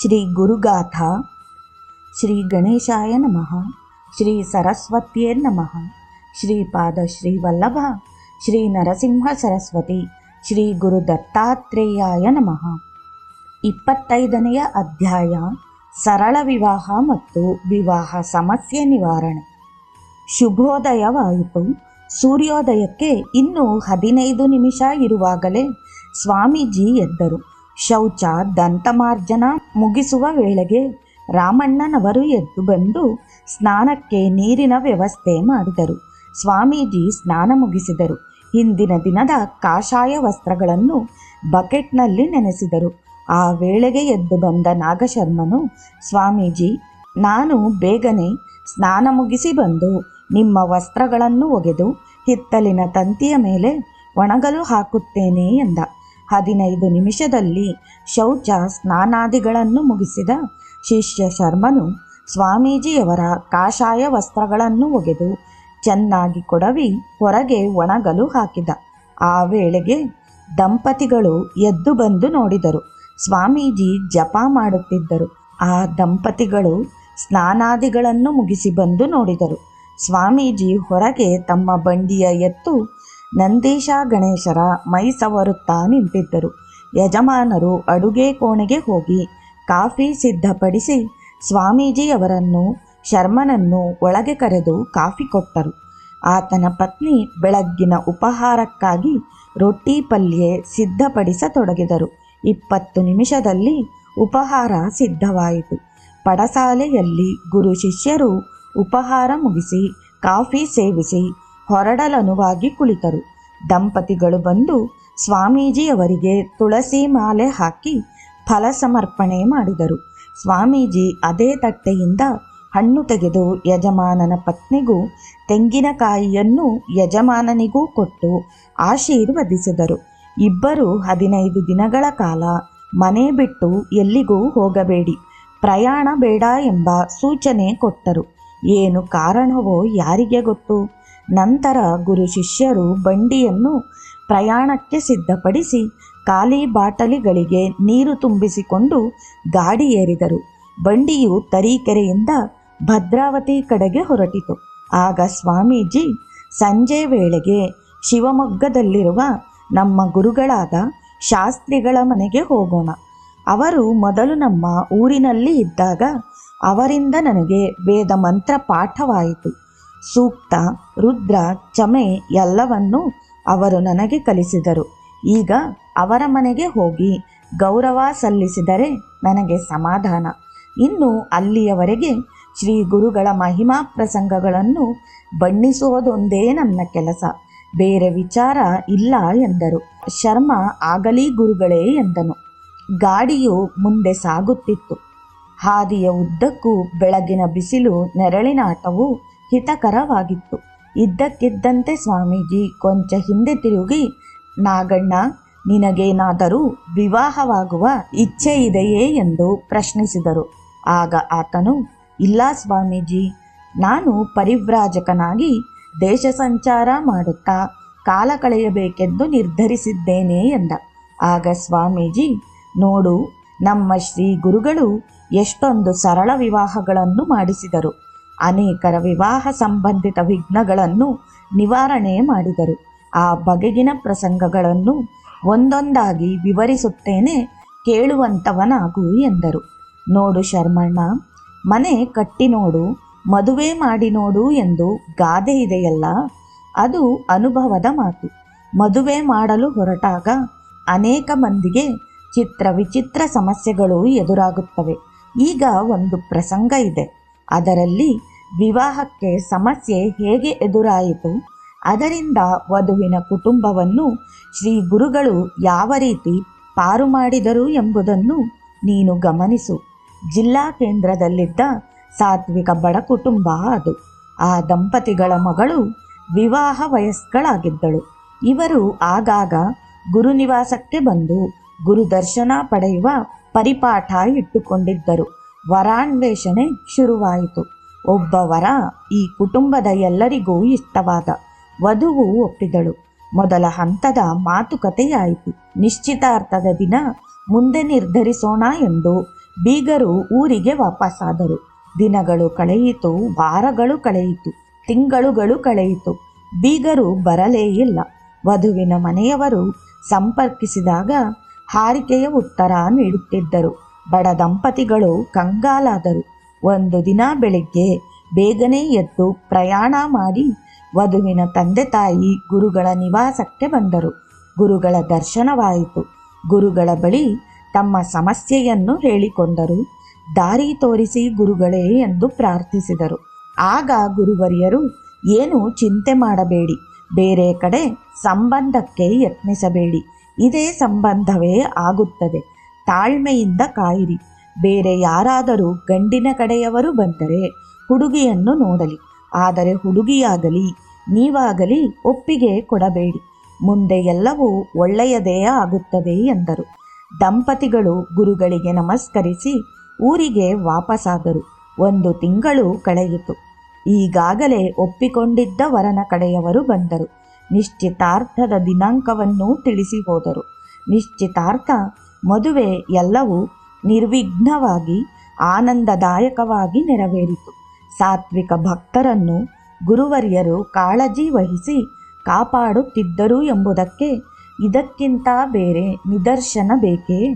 ಶ್ರೀ ಗುರುಗಾಥಾ, ಶ್ರೀ ಗಣೇಶಾಯ ನಮಃ, ಶ್ರೀ ಸರಸ್ವತ್ಯೇ ನಮಃ ಶ್ರೀಪಾದ ಶ್ರೀವಲ್ಲಭ ಶ್ರೀ ನರಸಿಂಹ ಸರಸ್ವತಿ, ಶ್ರೀ ಗುರು ದತ್ತಾತ್ರೇಯಾಯ ನಮಃ. ಇಪ್ಪತ್ತೈದನೆಯ ಅಧ್ಯಾಯ, ಸರಳ ವಿವಾಹ ಮತ್ತು ವಿವಾಹ ಸಮಸ್ಯೆ ನಿವಾರಣೆ. ಶುಭೋದಯವಾಯಿತು. ಸೂರ್ಯೋದಯಕ್ಕೆ ಇನ್ನೂ ಹದಿನೈದು ನಿಮಿಷ ಇರುವಾಗಲೇ ಸ್ವಾಮೀಜಿ ಎದ್ದರು. ಶೌಚ ದಂತಮಾರ್ಜನ ಮುಗಿಸುವ ವೇಳೆಗೆ ರಾಮಣ್ಣನವರು ಎದ್ದು ಬಂದು ಸ್ನಾನಕ್ಕೆ ನೀರಿನ ವ್ಯವಸ್ಥೆ ಮಾಡಿದರು. ಸ್ವಾಮೀಜಿ ಸ್ನಾನ ಮುಗಿಸಿದರು. ಹಿಂದಿನ ದಿನದ ಕಾಷಾಯ ವಸ್ತ್ರಗಳನ್ನು ಬಕೆಟ್ನಲ್ಲಿ ನೆನೆಸಿದರು. ಆ ವೇಳೆಗೆ ಎದ್ದು ಬಂದ ನಾಗಶರ್ಮನು, ಸ್ವಾಮೀಜಿ, ನಾನು ಬೇಗನೆ ಸ್ನಾನ ಮುಗಿಸಿ ಬಂದು ನಿಮ್ಮ ವಸ್ತ್ರಗಳನ್ನು ಒಗೆದು ಹಿತ್ತಲಿನ ತಂತಿಯ ಮೇಲೆ ಒಣಗಲು ಹಾಕುತ್ತೇನೆ ಎಂದ. ಹದಿನೈದು ನಿಮಿಷದಲ್ಲಿ ಶೌಚ ಸ್ನಾನಾದಿಗಳನ್ನು ಮುಗಿಸಿದ ಶಿಷ್ಯ ಶರ್ಮನು ಸ್ವಾಮೀಜಿಯವರ ಕಾಷಾಯ ವಸ್ತ್ರಗಳನ್ನು ಒಗೆದು ಚೆನ್ನಾಗಿ ಕೊಡವಿ ಹೊರಗೆ ಒಣಗಲು ಹಾಕಿದ. ಆ ವೇಳೆಗೆ ದಂಪತಿಗಳು ಎದ್ದು ಬಂದು ನೋಡಿದರು. ಸ್ವಾಮೀಜಿ ಜಪ ಮಾಡುತ್ತಿದ್ದರು. ಆ ದಂಪತಿಗಳು ಸ್ನಾನಾದಿಗಳನ್ನು ಮುಗಿಸಿ ಬಂದು ನೋಡಿದರು. ಸ್ವಾಮೀಜಿ ಹೊರಗೆ ತಮ್ಮ ಬಂಡಿಯ ಎತ್ತು ನಂದೀಶ ಗಣೇಶರ ಮೈ ಸವರುತ್ತಾ ನಿಂತಿದ್ದರು. ಯಜಮಾನರು ಅಡುಗೆ ಕೋಣೆಗೆ ಹೋಗಿ ಕಾಫಿ ಸಿದ್ಧಪಡಿಸಿ ಸ್ವಾಮೀಜಿಯವರನ್ನು, ಶರ್ಮನನ್ನು ಒಳಗೆ ಕರೆದು ಕಾಫಿ ಕೊಟ್ಟರು. ಆತನ ಪತ್ನಿ ಬೆಳಗ್ಗಿನ ಉಪಹಾರಕ್ಕಾಗಿ ರೊಟ್ಟಿ ಪಲ್ಯ ಸಿದ್ಧಪಡಿಸತೊಡಗಿದರು. ಇಪ್ಪತ್ತು ನಿಮಿಷದಲ್ಲಿ ಉಪಹಾರ ಸಿದ್ಧವಾಯಿತು. ಪಡಸಾಲೆಯಲ್ಲಿ ಗುರು ಶಿಷ್ಯರು ಉಪಹಾರ ಮುಗಿಸಿ ಕಾಫಿ ಸೇವಿಸಿ ಹೊರಡಲನುವಾಗಿ ಕುಳಿತರು. ದಂಪತಿಗಳು ಬಂದು ಸ್ವಾಮೀಜಿಯವರಿಗೆ ತುಳಸಿ ಮಾಲೆ ಹಾಕಿ ಫಲ ಸಮರ್ಪಣೆ ಮಾಡಿದರು. ಸ್ವಾಮೀಜಿ ಅದೇ ತಟ್ಟೆಯಿಂದ ಹಣ್ಣು ತೆಗೆದು ಯಜಮಾನನ ಪತ್ನಿಗೂ, ತೆಂಗಿನಕಾಯಿಯನ್ನು ಯಜಮಾನನಿಗೂ ಕೊಟ್ಟು ಆಶೀರ್ವದಿಸಿದರು. ಇಬ್ಬರು ಹದಿನೈದು ದಿನಗಳ ಕಾಲ ಮನೆ ಬಿಟ್ಟು ಎಲ್ಲಿಗೂ ಹೋಗಬೇಡಿ, ಪ್ರಯಾಣ ಬೇಡ ಎಂಬ ಸೂಚನೆ ಕೊಟ್ಟರು. ಏನು ಕಾರಣವೋ ಯಾರಿಗೆ ಗೊತ್ತು? ನಂತರ ಗುರು ಶಿಷ್ಯರು ಬಂಡಿಯನ್ನು ಪ್ರಯಾಣಕ್ಕೆ ಸಿದ್ಧಪಡಿಸಿ ಖಾಲಿ ಬಾಟಲಿಗಳಿಗೆ ನೀರು ತುಂಬಿಸಿಕೊಂಡು ಗಾಡಿ ಏರಿದರು. ಬಂಡಿಯು ತರೀಕೆರೆಯಿಂದ ಭದ್ರಾವತಿ ಕಡೆಗೆ ಹೊರಟಿತು. ಆಗ ಸ್ವಾಮೀಜಿ ಸಂಜೆ ವೇಳೆಗೆ ಶಿವಮೊಗ್ಗದಲ್ಲಿರುವ ನಮ್ಮ ಗುರುಗಳಾದ ಶಾಸ್ತ್ರಿಗಳ ಮನೆಗೆ ಹೋಗೋಣ. ಅವರು ಮೊದಲು ನಮ್ಮ ಊರಿನಲ್ಲಿ ಇದ್ದಾಗ ಅವರಿಂದ ನನಗೆ ವೇದ ಮಂತ್ರ ಪಾಠವಾಯಿತು. ಸೂಕ್ತ ರುದ್ರ ಚಮೆ ಎಲ್ಲವನ್ನೂ ಅವರು ನನಗೆ ಕಲಿಸಿದರು. ಈಗ ಅವರ ಮನೆಗೆ ಹೋಗಿ ಗೌರವ ಸಲ್ಲಿಸಿದರೆ ನನಗೆ ಸಮಾಧಾನ. ಇನ್ನು ಅಲ್ಲಿಯವರೆಗೆ ಶ್ರೀ ಗುರುಗಳ ಮಹಿಮಾ ಪ್ರಸಂಗಗಳನ್ನು ಬಣ್ಣಿಸುವುದೊಂದೇ ನನ್ನ ಕೆಲಸ. ಬೇರೆ ವಿಚಾರ ಇಲ್ಲ ಎಂದರು. ಶರ್ಮ ಆಗಲಿ ಗುರುಗಳೇ ಎಂದನು. ಗಾಡಿಯು ಮುಂದೆ ಸಾಗುತ್ತಿತ್ತು. ಹಾದಿಯ ಉದ್ದಕ್ಕೂ ಬೆಳಗಿನ ಬಿಸಿಲು ನೆರಳಿನಾಟವು ಹಿತಕರವಾಗಿತ್ತು. ಇದ್ದಕ್ಕಿದ್ದಂತೆ ಸ್ವಾಮೀಜಿ, ಕೊಂಚ ಹಿಂದೆ ತಿರುಗಿ, ನಾಗಣ್ಣ, ನಿನಗೇನಾದರೂ ವಿವಾಹವಾಗುವ ಇಚ್ಛೆ ಇದೆಯೇ? ಎಂದು ಪ್ರಶ್ನಿಸಿದರು. ಆಗ ಆತನು, ಇಲ್ಲ ಸ್ವಾಮೀಜಿ, ನಾನು ಪರಿವ್ರಾಜಕನಾಗಿ ದೇಶ ಸಂಚಾರ ಮಾಡುತ್ತಾ ಕಾಲ ಕಳೆಯಬೇಕೆಂದು ನಿರ್ಧರಿಸಿದ್ದೇನೆ ಎಂದ. ಆಗ ಸ್ವಾಮೀಜಿ, ನೋಡು, ನಮ್ಮ ಶ್ರೀ ಗುರುಗಳು ಎಷ್ಟೊಂದು ಸರಳ ವಿವಾಹಗಳನ್ನು ಮಾಡಿಸಿದರು. ಅನೇಕರ ವಿವಾಹ ಸಂಬಂಧಿತ ವಿಘ್ನಗಳನ್ನು ನಿವಾರಣೆ ಮಾಡಿದರು. ಆ ಬಗೆಗಿನ ಪ್ರಸಂಗಗಳನ್ನು ಒಂದೊಂದಾಗಿ ವಿವರಿಸುತ್ತೇನೆ ಕೇಳುವಂಥವನಾಗು ಎಂದರು. ನೋಡು ಶರ್ಮಣ್ಣ, ಮನೆ ಕಟ್ಟಿ ನೋಡು, ಮದುವೆ ಮಾಡಿ ನೋಡು ಎಂದು ಗಾದೆ ಇದೆಯಲ್ಲ, ಅದು ಅನುಭವದ ಮಾತು. ಮದುವೆ ಮಾಡಲು ಹೊರಟಾಗ ಅನೇಕ ಮಂದಿಗೆ ಚಿತ್ರ ವಿಚಿತ್ರ ಸಮಸ್ಯೆಗಳು ಎದುರಾಗುತ್ತವೆ. ಈಗ ಒಂದು ಪ್ರಸಂಗ ಇದೆ. ಅದರಲ್ಲಿ ವಿವಾಹಕ್ಕೆ ಸಮಸ್ಯೆ ಹೇಗೆ ಎದುರಾಯಿತು? ಅದರಿಂದ ವಧುವಿನ ಕುಟುಂಬವನ್ನು ಶ್ರೀ ಗುರುಗಳು ಯಾವ ರೀತಿ ಪಾರು ಮಾಡಿದರು ಎಂಬುದನ್ನು ನೀನು ಗಮನಿಸು. ಜಿಲ್ಲಾ ಕೇಂದ್ರದಲ್ಲಿದ್ದ ಸಾತ್ವಿಕ ಬಡ ಕುಟುಂಬ ಅದು. ಆ ದಂಪತಿಗಳ ಮಗಳು ವಿವಾಹ ವಯಸ್ಕಳಾಗಿದ್ದಳು. ಇವರು ಆಗಾಗ ಗುರುನಿವಾಸಕ್ಕೆ ಬಂದು ಗುರುದರ್ಶನ ಪಡೆಯುವ ಪರಿಪಾಠ ಇಟ್ಟುಕೊಂಡಿದ್ದರು. ವರಾನ್ವೇಷಣೆ ಶುರುವಾಯಿತು. ಒಬ್ಬ ವರ ಈ ಕುಟುಂಬದ ಎಲ್ಲರಿಗೂ ಇಷ್ಟವಾದ ವಧುವು ಒಪ್ಪಿದಳು. ಮೊದಲ ಹಂತದ ಮಾತುಕತೆಯಾಯಿತು. ನಿಶ್ಚಿತಾರ್ಥದ ದಿನ ಮುಂದೆ ನಿರ್ಧರಿಸೋಣ ಎಂದು ಬೀಗರು ಊರಿಗೆ ವಾಪಸ್ಸಾದರು ದಿನಗಳು ಕಳೆಯಿತು, ವಾರಗಳು ಕಳೆಯಿತು, ತಿಂಗಳುಗಳು ಕಳೆಯಿತು. ಬೀಗರು ಬರಲೇ ಇಲ್ಲ. ವಧುವಿನ ಮನೆಯವರು ಸಂಪರ್ಕಿಸಿದಾಗ ಹಾರಿಕೆಯ ಉತ್ತರ ನೀಡುತ್ತಿದ್ದರು. ಬಡ ದಂಪತಿಗಳು ಕಂಗಾಲಾದರು. ಒಂದು ದಿನ ಬೆಳಿಗ್ಗೆ ಬೇಗನೆ ಎದ್ದು ಪ್ರಯಾಣ ಮಾಡಿ ವಧುವಿನ ತಂದೆ ತಾಯಿ ಗುರುಗಳ ನಿವಾಸಕ್ಕೆ ಬಂದರು. ಗುರುಗಳ ದರ್ಶನವಾಯಿತು. ಗುರುಗಳ ಬಳಿ ತಮ್ಮ ಸಮಸ್ಯೆಯನ್ನು ಹೇಳಿಕೊಂಡರು. ದಾರಿ ತೋರಿಸಿ ಗುರುಗಳೇ ಎಂದು ಪ್ರಾರ್ಥಿಸಿದರು. ಆಗ ಗುರುವರಿಯರು, ಏನು ಚಿಂತೆ ಮಾಡಬೇಡಿ. ಬೇರೆ ಕಡೆ ಸಂಬಂಧಕ್ಕೆ ಯತ್ನಿಸಬೇಡಿ. ಇದೇ ಸಂಬಂಧವೇ ಆಗುತ್ತದೆ. ತಾಳ್ಮೆಯಿಂದ ಕಾಯಿರಿ. ಬೇರೆ ಯಾರಾದರೂ ಗಂಡಿನ ಕಡೆಯವರು ಬಂದರೆ ಹುಡುಗಿಯನ್ನು ನೋಡಲಿ. ಆದರೆ ಹುಡುಗಿಯಾಗಲಿ, ನೀವಾಗಲಿ ಒಪ್ಪಿಗೆ ಕೊಡಬೇಡಿ. ಮುಂದೆ ಎಲ್ಲವೂ ಒಳ್ಳೆಯದೇ ಆಗುತ್ತದೆ ಎಂದರು. ದಂಪತಿಗಳು ಗುರುಗಳಿಗೆ ನಮಸ್ಕರಿಸಿ ಊರಿಗೆ ವಾಪಸಾದರು. ಒಂದು ತಿಂಗಳು ಕಳೆಯಿತು. ಈಗಾಗಲೇ ಒಪ್ಪಿಕೊಂಡಿದ್ದ ವರನ ಕಡೆಯವರು ಬಂದರು. ನಿಶ್ಚಿತಾರ್ಥದ ದಿನಾಂಕವನ್ನು ತಿಳಿಸಿ ಹೋದರು. ನಿಶ್ಚಿತಾರ್ಥ ಮದುವೆ ಎಲ್ಲವೂ ನಿರ್ವಿಘ್ನವಾಗಿ, ಆನಂದದಾಯಕವಾಗಿ ನೆರವೇರಿತು. ಸಾತ್ವಿಕ ಭಕ್ತರನ್ನು ಗುರುವರ್ಯರು ಕಾಳಜಿ ವಹಿಸಿ ಕಾಪಾಡುತ್ತಿದ್ದರು ಎಂಬುದಕ್ಕೆ ಇದಕ್ಕಿಂತ ಬೇರೆ ನಿದರ್ಶನ ಬೇಕೇ?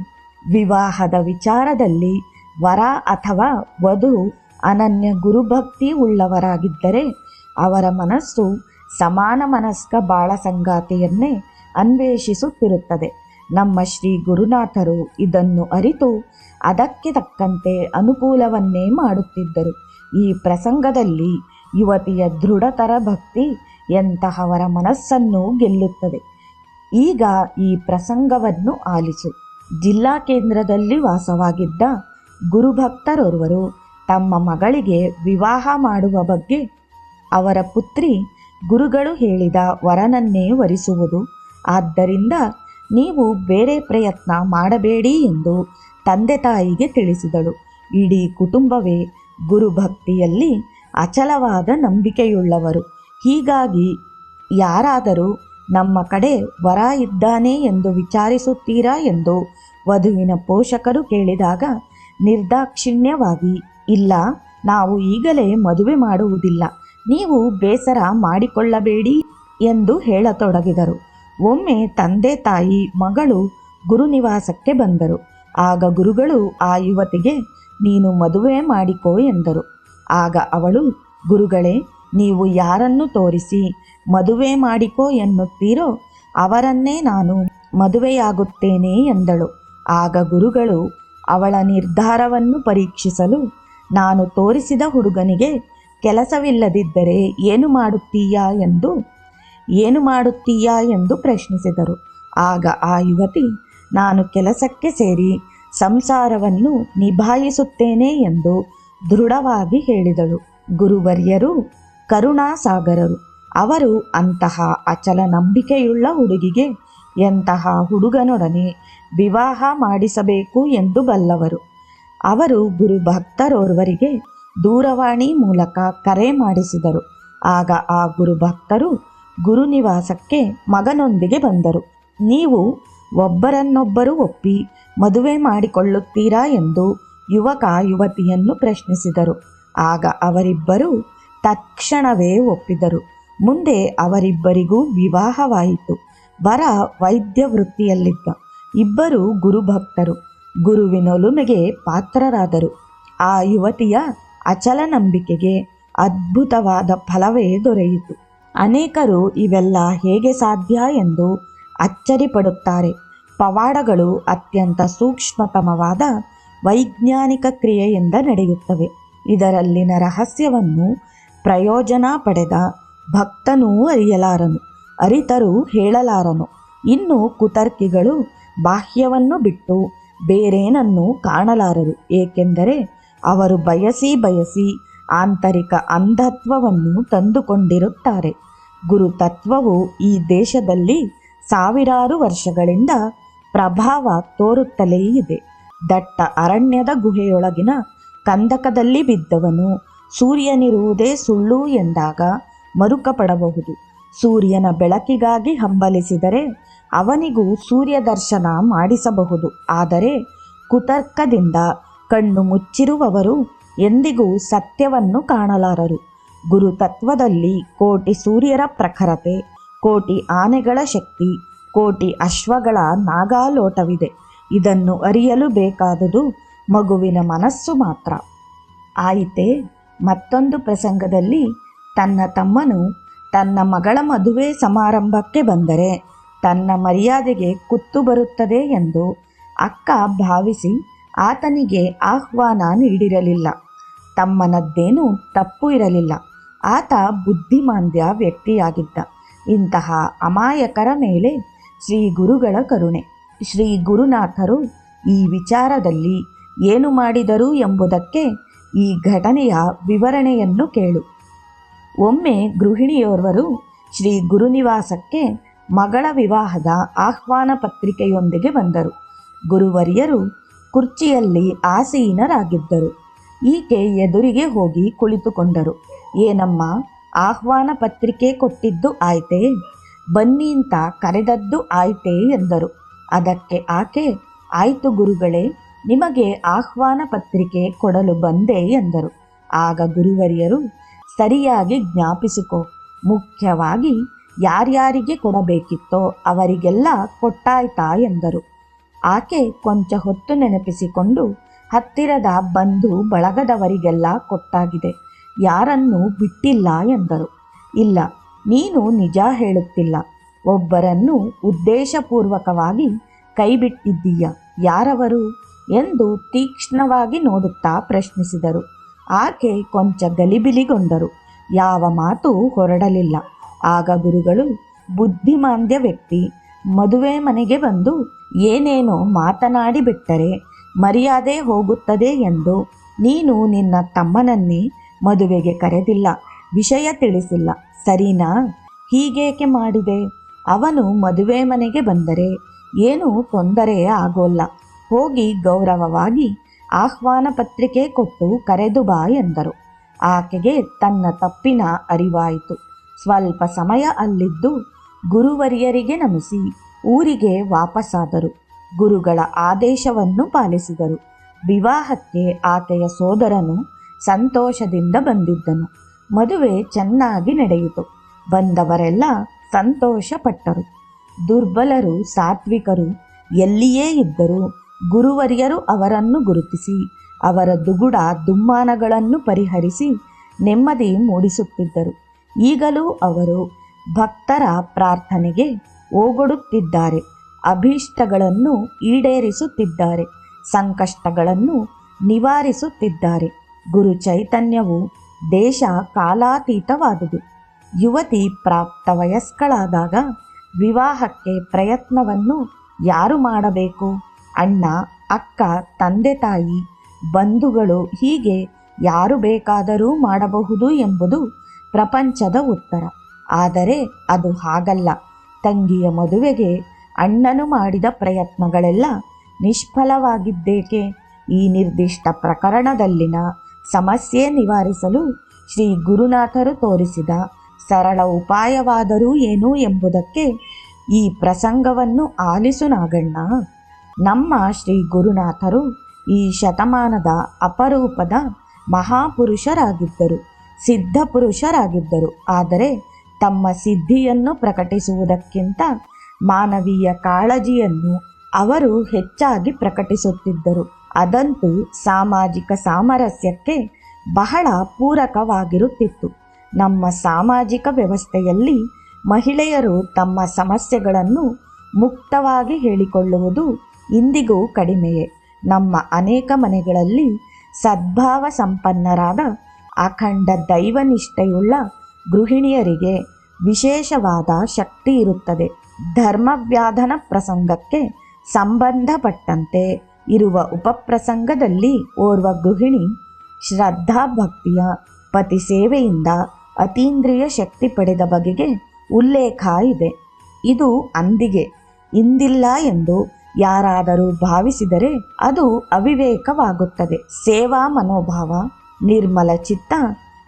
ವಿವಾಹದ ವಿಚಾರದಲ್ಲಿ ವರ ಅಥವಾ ವಧು ಅನನ್ಯ ಗುರುಭಕ್ತಿ ಉಳ್ಳವರಾಗಿದ್ದರೆ ಅವರ ಮನಸ್ಸು ಸಮಾನ ಮನಸ್ಕ ಬಾಳ ಸಂಗಾತಿಯನ್ನೇ ಅನ್ವೇಷಿಸುತ್ತಿರುತ್ತದೆ. ನಮ್ಮ ಶ್ರೀ ಗುರುನಾಥರು ಇದನ್ನು ಅರಿತು ಅದಕ್ಕೆ ತಕ್ಕಂತೆ ಅನುಕೂಲವನ್ನೇ ಮಾಡುತ್ತಿದ್ದರು. ಈ ಪ್ರಸಂಗದಲ್ಲಿ ಯುವತಿಯ ದೃಢತರ ಭಕ್ತಿ ಎಂತಹವರ ಮನಸ್ಸನ್ನು ಗೆಲ್ಲುತ್ತದೆ. ಈಗ ಈ ಪ್ರಸಂಗವನ್ನು ಆಲಿಸು. ಜಿಲ್ಲಾ ಕೇಂದ್ರದಲ್ಲಿ ವಾಸವಾಗಿದ್ದ ಗುರುಭಕ್ತರೋರ್ವರು ತಮ್ಮ ಮಗಳಿಗೆ ವಿವಾಹ ಮಾಡುವ ಬಗ್ಗೆ ಅವರ ಪುತ್ರಿ ಗುರುಗಳು ಹೇಳಿದ ವರನನ್ನೇ ವರಿಸುವುದು. ಆದ್ದರಿಂದ ನೀವು ಬೇರೆ ಪ್ರಯತ್ನ ಮಾಡಬೇಡಿ ಎಂದು ತಂದೆ ತಾಯಿಗೆ ತಿಳಿಸಿದಳು. ಇಡೀ ಕುಟುಂಬವೇ ಗುರುಭಕ್ತಿಯಲ್ಲಿ ಅಚಲವಾದ ನಂಬಿಕೆಯುಳ್ಳವರು. ಹೀಗಾಗಿ ಯಾರಾದರೂ ನಮ್ಮ ಕಡೆ ವರ ಇದ್ದಾನೆ ಎಂದು ವಿಚಾರಿಸುತ್ತೀರಾ ಎಂದು ವಧುವಿನ ಪೋಷಕರು ಕೇಳಿದಾಗ ನಿರ್ದಾಕ್ಷಿಣ್ಯವಾಗಿ, ಇಲ್ಲ, ನಾವು ಈಗಲೇ ಮದುವೆ ಮಾಡುವುದಿಲ್ಲ. ನೀವು ಬೇಸರ ಮಾಡಿಕೊಳ್ಳಬೇಡಿ ಎಂದು ಹೇಳತೊಡಗಿದರು. ಒಮ್ಮೆ ತಂದೆ ತಾಯಿ, ಮಗಳು ಗುರುನಿವಾಸಕ್ಕೆ ಬಂದರು. ಆಗ ಗುರುಗಳು ಆ ಯುವತಿಗೆ, ನೀನು ಮದುವೆ ಮಾಡಿಕೋ ಎಂದರು. ಆಗ ಅವಳು, ಗುರುಗಳೇ, ನೀವು ಯಾರನ್ನು ತೋರಿಸಿ ಮದುವೆ ಮಾಡಿಕೋ ಎನ್ನುತ್ತೀರೋ ಅವರನ್ನೇ ನಾನು ಮದುವೆಯಾಗುತ್ತೇನೆ ಎಂದಳು. ಆಗ ಗುರುಗಳು ಅವಳ ನಿರ್ಧಾರವನ್ನು ಪರೀಕ್ಷಿಸಲು, ನಾನು ತೋರಿಸಿದ ಹುಡುಗನಿಗೆ ಕೆಲಸವಿಲ್ಲದಿದ್ದರೆ ಏನು ಮಾಡುತ್ತೀಯಾ? ಎಂದು ಏನು ಮಾಡುತ್ತೀಯಾ ಎಂದು ಪ್ರಶ್ನಿಸಿದರು. ಆಗ ಆ ಯುವತಿ, ನಾನು ಕೆಲಸಕ್ಕೆ ಸೇರಿ ಸಂಸಾರವನ್ನು ನಿಭಾಯಿಸುತ್ತೇನೆ ಎಂದು ದೃಢವಾಗಿ ಹೇಳಿದಳು. ಗುರುವರ್ಯರು ಕರುಣಾಸಾಗರರು. ಅವರು ಅಂತಹ ಅಚಲ ನಂಬಿಕೆಯುಳ್ಳ ಹುಡುಗಿಗೆ ಎಂತಹ ಹುಡುಗನೊಡನೆ ವಿವಾಹ ಮಾಡಿಸಬೇಕು ಎಂದು ಬಲ್ಲವರು. ಅವರು ಗುರು ಭಕ್ತರೋರ್ವರಿಗೆ ದೂರವಾಣಿ ಮೂಲಕ ಕರೆ ಮಾಡಿಸಿದರು. ಆಗ ಆ ಗುರು ಭಕ್ತರು ಗುರುನಿವಾಸಕ್ಕೆ ಮಗನೊಂದಿಗೆ ಬಂದರು. ನೀವು ಒಬ್ಬರನ್ನೊಬ್ಬರು ಒಪ್ಪಿ ಮದುವೆ ಮಾಡಿಕೊಳ್ಳುತ್ತೀರಾ ಎಂದು ಯುವಕ ಯುವತಿಯನ್ನು ಪ್ರಶ್ನಿಸಿದರು. ಆಗ ಅವರಿಬ್ಬರು ತಕ್ಷಣವೇ ಒಪ್ಪಿದರು. ಮುಂದೆ ಅವರಿಬ್ಬರಿಗೂ ವಿವಾಹವಾಯಿತು. ವರ ವೈದ್ಯ ವೃತ್ತಿಯಲ್ಲಿದ್ದ ಇಬ್ಬರು ಗುರುಭಕ್ತರು ಗುರುವಿನೊಲುಮೆಗೆ ಪಾತ್ರರಾದರು. ಆ ಯುವತಿಯ ಅಚಲ ನಂಬಿಕೆಗೆ ಅದ್ಭುತವಾದ ಫಲವೇ ದೊರೆಯಿತು. ಅನೇಕರು ಇವೆಲ್ಲ ಹೇಗೆ ಸಾಧ್ಯ ಎಂದು ಅಚ್ಚರಿಪಡುತ್ತಾರೆ. ಪವಾಡಗಳು ಅತ್ಯಂತ ಸೂಕ್ಷ್ಮತಮವಾದ ವೈಜ್ಞಾನಿಕ ಕ್ರಿಯೆಯಿಂದ ನಡೆಯುತ್ತವೆ. ಇದರಲ್ಲಿನ ರಹಸ್ಯವನ್ನು ಪ್ರಯೋಜನ ಪಡೆದ ಭಕ್ತನೂ ಅರಿಯಲಾರನು, ಅರಿತರೂ ಹೇಳಲಾರನು. ಇನ್ನು ಕುತರ್ಕಿಗಳು ಬಾಹ್ಯವನ್ನು ಬಿಟ್ಟು ಬೇರೇನನ್ನು ಕಾಣಲಾರರು, ಏಕೆಂದರೆ ಅವರು ಬಯಸಿ ಬಯಸಿ ಆಂತರಿಕ ಅಂಧತ್ವವನ್ನು ತಂದುಕೊಂಡಿರುತ್ತಾರೆ. ಗುರುತತ್ವವು ಈ ದೇಶದಲ್ಲಿ ಸಾವಿರಾರು ವರ್ಷಗಳಿಂದ ಪ್ರಭಾವ ತೋರುತ್ತಲೇ ಇದೆ. ದಟ್ಟ ಅರಣ್ಯದ ಗುಹೆಯೊಳಗಿನ ಕಂದಕದಲ್ಲಿ ಬಿದ್ದವನು ಸೂರ್ಯನಿರುವುದೇ ಸುಳ್ಳು ಎಂದಾಗ ಮರುಕಪಡಬಹುದು. ಸೂರ್ಯನ ಬೆಳಕಿಗಾಗಿ ಹಂಬಲಿಸಿದರೆ ಅವನಿಗೂ ಸೂರ್ಯ ದರ್ಶನ ಮಾಡಿಸಬಹುದು. ಆದರೆ ಕುತರ್ಕದಿಂದ ಕಣ್ಣು ಮುಚ್ಚಿರುವವರು ಎಂದಿಗೂ ಸತ್ಯವನ್ನು ಕಾಣಲಾರರು. ಗುರುತತ್ವದಲ್ಲಿ ಕೋಟಿ ಸೂರ್ಯರ ಪ್ರಖರತೆ, ಕೋಟಿ ಆನೆಗಳ ಶಕ್ತಿ, ಕೋಟಿ ಅಶ್ವಗಳ ನಾಗಾಲೋಟವಿದೆ. ಇದನ್ನು ಅರಿಯಲು ಬೇಕಾದುದು ಮಗುವಿನ ಮನಸ್ಸು ಮಾತ್ರ. ಆಯಿತೆ, ಮತ್ತೊಂದು ಪ್ರಸಂಗದಲ್ಲಿ ತನ್ನ ತಮ್ಮನು ತನ್ನ ಮಗಳ ಮದುವೆ ಸಮಾರಂಭಕ್ಕೆ ಬಂದರೆ ತನ್ನ ಮರ್ಯಾದೆಗೆ ಕುತ್ತು ಬರುತ್ತದೆ ಎಂದು ಅಕ್ಕ ಭಾವಿಸಿ ಆತನಿಗೆ ಆಹ್ವಾನ ನೀಡಿರಲಿಲ್ಲ. ತಮ್ಮನದ್ದೇನೂ ತಪ್ಪು ಇರಲಿಲ್ಲ. ಆತ ಬುದ್ಧಿಮಾಂದ್ಯ ವ್ಯಕ್ತಿಯಾಗಿದ್ದ. ಇಂತಹ ಅಮಾಯಕರ ಮೇಲೆ ಶ್ರೀ ಗುರುಗಳ ಕರುಣೆ. ಶ್ರೀ ಗುರುನಾಥರು ಈ ವಿಚಾರದಲ್ಲಿ ಏನು ಮಾಡಿದರು ಎಂಬುದಕ್ಕೆ ಈ ಘಟನೆಯ ವಿವರಣೆಯನ್ನು ಕೇಳು. ಒಮ್ಮೆ ಗೃಹಿಣಿಯೋರ್ವರು ಶ್ರೀ ಗುರುನಿವಾಸಕ್ಕೆ ಮಗಳ ವಿವಾಹದ ಆಹ್ವಾನ ಪತ್ರಿಕೆಯೊಂದಿಗೆ ಬಂದರು. ಗುರುವರಿಯರು ಕುರ್ಚಿಯಲ್ಲಿ ಆಸೀನರಾಗಿದ್ದರು. ಈಕೆ ಎದುರಿಗೆ ಹೋಗಿ ಕುಳಿತುಕೊಂಡರು. ಏನಮ್ಮ? ಆಹ್ವಾನ ಪತ್ರಿಕೆ ಕೊಟ್ಟಿದ್ದು ಆಯ್ತೆ? ಬನ್ನಿ ಅಂತ ಕರೆದದ್ದು ಆಯ್ತೆ ಎಂದರು. ಅದಕ್ಕೆ ಆಕೆ, ಆಯ್ತು ಗುರುಗಳೇ, ನಿಮಗೆ ಆಹ್ವಾನ ಪತ್ರಿಕೆ ಕೊಡಲು ಬಂದೆ ಎಂದರು. ಆಗ ಗುರುವರಿಯರು, ಸರಿಯಾಗಿ ಜ್ಞಾಪಿಸಿಕೊ. ಮುಖ್ಯವಾಗಿ ಯಾರ್ಯಾರಿಗೆ ಕೊಡಬೇಕಿತ್ತೋ ಅವರಿಗೆಲ್ಲ ಕೊಟ್ಟಾಯ್ತಾ ಎಂದರು. ಆಕೆ ಕೊಂಚ ಹೊತ್ತು ನೆನಪಿಸಿಕೊಂಡು ಹತ್ತಿರದ ಬಂಧು ಬಳಗದವರಿಗೆಲ್ಲ ಕೊಟ್ಟಾಗಿದೆ. ಯಾರನ್ನೂ ಬಿಟ್ಟಿಲ್ಲ ಎಂದರು. ಇಲ್ಲ, ನೀನು ನಿಜ ಹೇಳುತ್ತಿಲ್ಲ. ಒಬ್ಬರನ್ನು ಉದ್ದೇಶಪೂರ್ವಕವಾಗಿ ಕೈಬಿಟ್ಟಿದ್ದೀಯ. ಯಾರವರು? ಎಂದು ತೀಕ್ಷ್ಣವಾಗಿ ನೋಡುತ್ತಾ ಪ್ರಶ್ನಿಸಿದರು. ಆಕೆ ಕೊಂಚ ಗಲಿಬಿಲಿಗೊಂಡರು. ಯಾವ ಮಾತು ಹೊರಡಲಿಲ್ಲ. ಆಗ ಗುರುಗಳು, ಬುದ್ಧಿಮಾಂದ್ಯ ವ್ಯಕ್ತಿ, ಮದುವೆ ಮನೆಗೆ ಬಂದು ಏನೇನೋ ಮಾತನಾಡಿಬಿಟ್ಟರೆ ಮರ್ಯಾದೆ ಹೋಗುತ್ತದೆ ಎಂದು ನೀನು ನಿನ್ನ ತಮ್ಮನನ್ನೇ ಮದುವೆಗೆ ಕರೆದಿಲ್ಲ. ವಿಷಯ ತಿಳಿಸಿಲ್ಲ. ಸರಿನಾ, ಹೀಗೇಕೆ ಮಾಡಿದೆ? ಅವನು ಮದುವೆ ಮನೆಗೆ ಬಂದರೆ ಏನೂ ತೊಂದರೆ ಆಗೋಲ್ಲ. ಹೋಗಿ ಗೌರವವಾಗಿ ಆಹ್ವಾನ ಪತ್ರಿಕೆ ಕೊಟ್ಟು ಕರೆದು ಬಾ ಎಂದರು. ಆಕೆಗೆ ತನ್ನ ತಪ್ಪಿನ ಅರಿವಾಯಿತು. ಸ್ವಲ್ಪ ಸಮಯ ಅಲ್ಲಿದ್ದು ಗುರುವರಿಯರಿಗೆ ನಮಿಸಿ ಊರಿಗೆ ವಾಪಸ್ಸಾದರು ಗುರುಗಳ ಆದೇಶವನ್ನು ಪಾಲಿಸಿದರು. ವಿವಾಹಕ್ಕೆ ಆಕೆಯ ಸೋದರನು ಸಂತೋಷದಿಂದ ಬಂದಿದ್ದನು. ಮದುವೆ ಚೆನ್ನಾಗಿ ನಡೆಯಿತು. ಬಂದವರೆಲ್ಲ ಸಂತೋಷಪಟ್ಟರು. ದುರ್ಬಲರು, ಸಾತ್ವಿಕರು ಎಲ್ಲಿಯೇ ಇದ್ದರೂ ಗುರುವರಿಯರು ಅವರನ್ನು ಗುರುತಿಸಿ, ಅವರ ದುಗುಡ ದುಮ್ಮಾನಗಳನ್ನು ಪರಿಹರಿಸಿ ನೆಮ್ಮದಿ ಮೂಡಿಸುತ್ತಿದ್ದರು. ಈಗಲೂ ಅವರು ಭಕ್ತರ ಪ್ರಾರ್ಥನೆಗೆ ಓಗೊಡುತ್ತಿದ್ದಾರೆ. ಅಭೀಷ್ಟಗಳನ್ನು ಈಡೇರಿಸುತ್ತಿದ್ದಾರೆ. ಸಂಕಷ್ಟಗಳನ್ನು ನಿವಾರಿಸುತ್ತಿದ್ದಾರೆ. ಗುರು ಚೈತನ್ಯವು ದೇಶ ಕಾಲಾತೀತವಾದುದು. ಯುವತಿ ಪ್ರಾಪ್ತ ವಯಸ್ಕಳಾದಾಗ ವಿವಾಹಕ್ಕೆ ಪ್ರಯತ್ನವನ್ನು ಯಾರು ಮಾಡಬೇಕು? ಅಣ್ಣ, ಅಕ್ಕ, ತಂದೆ, ತಾಯಿ, ಬಂಧುಗಳು ಹೀಗೆ ಯಾರು ಬೇಕಾದರೂ ಮಾಡಬಹುದು ಎಂಬುದು ಪ್ರಪಂಚದ ಉತ್ತರ. ಆದರೆ ಅದು ಹಾಗಲ್ಲ. ತಂಗಿಯ ಮದುವೆಗೆ ಅಣ್ಣನು ಮಾಡಿದ ಪ್ರಯತ್ನಗಳೆಲ್ಲ ನಿಷ್ಫಲವಾಗಿದ್ದೇಕೆ? ಈ ನಿರ್ದಿಷ್ಟ ಪ್ರಕರಣದಲ್ಲಿನ ಸಮಸ್ಯೆ ನಿವಾರಿಸಲು ಶ್ರೀ ಗುರುನಾಥರು ತೋರಿಸಿದ ಸರಳ ಉಪಾಯವಾದರೂ ಏನು ಎಂಬುದಕ್ಕೆ ಈ ಪ್ರಸಂಗವನ್ನು ಆಲಿಸು ನಾಗಣ್ಣ. ನಮ್ಮ ಶ್ರೀ ಗುರುನಾಥರು ಈ ಶತಮಾನದ ಅಪರೂಪದ ಮಹಾಪುರುಷರಾಗಿದ್ದರು ಸಿದ್ಧ ಪುರುಷರಾಗಿದ್ದರು ಆದರೆ ತಮ್ಮ ಸಿದ್ಧಿಯನ್ನು ಪ್ರಕಟಿಸುವುದಕ್ಕಿಂತ ಮಾನವೀಯ ಕಾಳಜಿಯನ್ನು ಅವರು ಹೆಚ್ಚಾಗಿ ಪ್ರಕಟಿಸುತ್ತಿದ್ದರು. ಅದಂತೂ ಸಾಮಾಜಿಕ ಸಾಮರಸ್ಯಕ್ಕೆ ಬಹಳ ಪೂರಕವಾಗಿರುತ್ತಿತ್ತು. ನಮ್ಮ ಸಾಮಾಜಿಕ ವ್ಯವಸ್ಥೆಯಲ್ಲಿ ಮಹಿಳೆಯರು ತಮ್ಮ ಸಮಸ್ಯೆಗಳನ್ನು ಮುಕ್ತವಾಗಿ ಹೇಳಿಕೊಳ್ಳುವುದು ಇಂದಿಗೂ ಕಡಿಮೆಯೇ. ನಮ್ಮ ಅನೇಕ ಮನೆಗಳಲ್ಲಿ ಸದ್ಭಾವ ಸಂಪನ್ನರಾದ ಅಖಂಡ ದೈವನಿಷ್ಠೆಯುಳ್ಳ ಗೃಹಿಣಿಯರಿಗೆ ವಿಶೇಷವಾದ ಶಕ್ತಿ ಇರುತ್ತದೆ. ಧರ್ಮವ್ಯಾಧನ ಪ್ರಸಂಗಕ್ಕೆ ಸಂಬಂಧಪಟ್ಟಂತೆ ಇರುವ ಉಪಪ್ರಸಂಗದಲ್ಲಿ ಓರ್ವ ಗೃಹಿಣಿ ಶ್ರದ್ಧಾಭಕ್ತಿಯ ಪತಿ ಸೇವೆಯಿಂದ ಅತೀಂದ್ರಿಯ ಶಕ್ತಿ ಪಡೆದ ಬಗೆಗೆ ಉಲ್ಲೇಖ ಇದೆ. ಇದು ಅಂದಿಗೆ ಇಂದಿಲ್ಲ ಎಂದು ಯಾರಾದರೂ ಭಾವಿಸಿದರೆ ಅದು ಅವಿವೇಕವಾಗುತ್ತದೆ. ಸೇವಾ ಮನೋಭಾವ, ನಿರ್ಮಲ ಚಿತ್ತ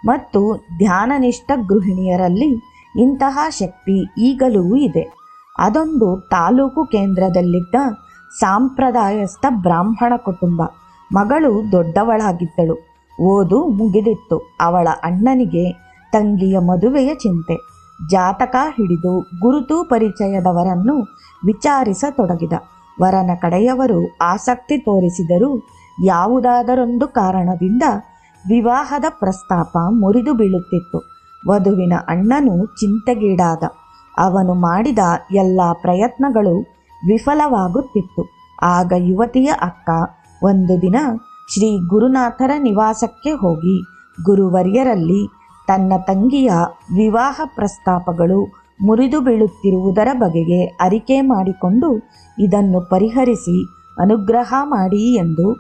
ಮತ್ತು ಧ್ಯಾನನಿಷ್ಠ ಗೃಹಿಣಿಯರಲ್ಲಿ ಇಂತಹ ಶಕ್ತಿ ಈಗಲೂ ಇದೆ. ಅದೊಂದು ತಾಲೂಕು ಕೇಂದ್ರದಲ್ಲಿದ್ದ ಸಾಂಪ್ರದಾಯಸ್ಥ ಬ್ರಾಹ್ಮಣ ಕುಟುಂಬ. ಮಗಳು ದೊಡ್ಡವಳಾಗಿದ್ದಳು. ಓದು ಮುಗಿದಿತ್ತು. ಅವಳ ಅಣ್ಣನಿಗೆ ತಂಗಿಯ ಮದುವೆಯ ಚಿಂತೆ. ಜಾತಕ ಹಿಡಿದು ಗುರುತು ಪರಿಚಯದವರನ್ನು ವಿಚಾರಿಸತೊಡಗಿದ. ವರನ ಕಡೆಯವರು ಆಸಕ್ತಿ ತೋರಿಸಿದರೂ ಯಾವುದಾದರೊಂದು ಕಾರಣದಿಂದ ವಿವಾಹದ ಪ್ರಸ್ತಾಪ ಮುರಿದು ಬೀಳುತ್ತಿತ್ತು. ವಧುವಿನ ಅಣ್ಣನು ಚಿಂತೆಗೀಡಾದ. ಅವನು ಮಾಡಿದ ಎಲ್ಲ ಪ್ರಯತ್ನಗಳು ವಿಫಲವಾಗುತ್ತಿತ್ತು. ಆಗ ಯುವತಿಯ ಅಕ್ಕ ಒಂದು ದಿನ ಶ್ರೀ ಗುರುನಾಥರ ನಿವಾಸಕ್ಕೆ ಹೋಗಿ ಗುರುವರ್ಯರಲ್ಲಿ ತನ್ನ ತಂಗಿಯ ವಿವಾಹ ಪ್ರಸ್ತಾಪಗಳು ಮುರಿದು ಬೀಳುತ್ತಿರುವುದರ ಬಗೆಗೆ ಅರಿಕೆ ಮಾಡಿಕೊಂಡು ಇದನ್ನು ಪರಿಹರಿಸಿ ಅನುಗ್ರಹ ಮಾಡಿ ಎಂದು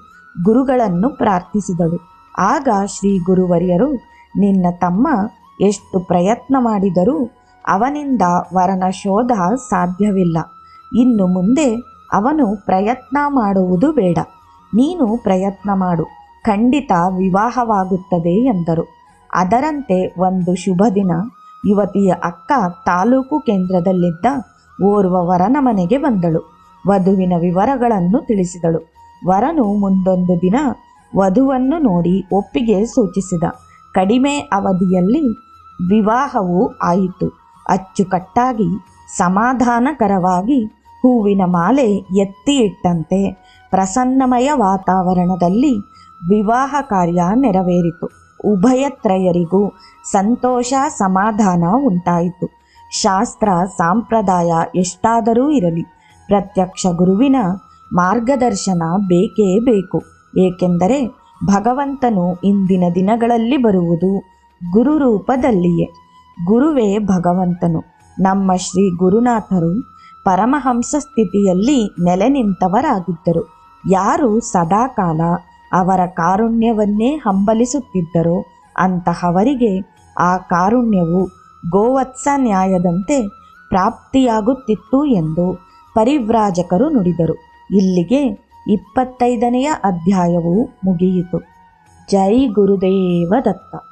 ಗುರುಗಳನ್ನು ಪ್ರಾರ್ಥಿಸಿದಳು. ಆಗ ಶ್ರೀ ಗುರುವರ್ಯರು, ನಿನ್ನ ತಮ್ಮ ಎಷ್ಟು ಪ್ರಯತ್ನ ಮಾಡಿದರೂ ಅವನಿಂದ ವರನ ಶೋಧ ಸಾಧ್ಯವಿಲ್ಲ. ಇನ್ನು ಮುಂದೆ ಅವನು ಪ್ರಯತ್ನ ಮಾಡುವುದು ಬೇಡ. ನೀನು ಪ್ರಯತ್ನ ಮಾಡು. ಖಂಡಿತ ವಿವಾಹವಾಗುತ್ತದೆ ಎಂದರು. ಅದರಂತೆ ಒಂದು ಶುಭ ದಿನ ಯುವತಿಯ ಅಕ್ಕ ತಾಲೂಕು ಕೇಂದ್ರದಲ್ಲಿದ್ದ ಓರ್ವ ವರನ ಮನೆಗೆ ಬಂದಳು. ವಧುವಿನ ವಿವರಗಳನ್ನು ತಿಳಿಸಿದಳು. ವರನು ಮುಂದೊಂದು ದಿನ ವಧುವನ್ನು ನೋಡಿ ಒಪ್ಪಿಗೆ ಸೂಚಿಸಿದ. ಕಡಿಮೆ ಅವಧಿಯಲ್ಲಿ ವಿವಾಹವು ಆಯಿತು. ಅಚ್ಚುಕಟ್ಟಾಗಿ, ಸಮಾಧಾನಕರವಾಗಿ ಹೂವಿನ ಮಾಲೆ ಎತ್ತಿ ಇಟ್ಟಂತೆ ಪ್ರಸನ್ನಮಯ ವಾತಾವರಣದಲ್ಲಿ ವಿವಾಹ ಕಾರ್ಯ ನೆರವೇರಿತು. ಉಭಯತ್ರಯರಿಗೂ ಸಂತೋಷ ಸಮಾಧಾನ ಉಂಟಾಯಿತು. ಶಾಸ್ತ್ರ, ಸಾಂಪ್ರದಾಯ ಎಷ್ಟಾದರೂ ಇರಲಿ, ಪ್ರತ್ಯಕ್ಷ ಗುರುವಿನ ಮಾರ್ಗದರ್ಶನ ಬೇಕೇ ಬೇಕು. ಏಕೆಂದರೆ ಭಗವಂತನು ಇಂದಿನ ದಿನಗಳಲ್ಲಿ ಬರುವುದು ಗುರು ರೂಪದಲ್ಲಿಯೇ ಗುರುವೇ ಭಗವಂತನು. ನಮ್ಮ ಶ್ರೀ ಗುರುನಾಥರು ಪರಮಹಂಸ ಸ್ಥಿತಿಯಲ್ಲಿ ನೆಲೆ ನಿಂತವರಾಗಿದ್ದರು. ಯಾರು ಸದಾಕಾಲ ಅವರ ಕಾರುಣ್ಯವನ್ನೇ ಹಂಬಲಿಸುತ್ತಿದ್ದರೋ, ಅಂತಹವರಿಗೆ ಆ ಕಾರುಣ್ಯವು ಗೋವತ್ಸ ನ್ಯಾಯದಂತೆ ಪ್ರಾಪ್ತಿಯಾಗುತ್ತಿತ್ತು ಎಂದು ಪರಿವ್ರಾಜಕರು ನುಡಿದರು. ಇಲ್ಲಿಗೆ ಇಪ್ಪತ್ತೈದನೆಯ ಅಧ್ಯಾಯವು ಮುಗಿಯಿತು. ಜೈ ಗುರುದೇವ ದತ್ತ.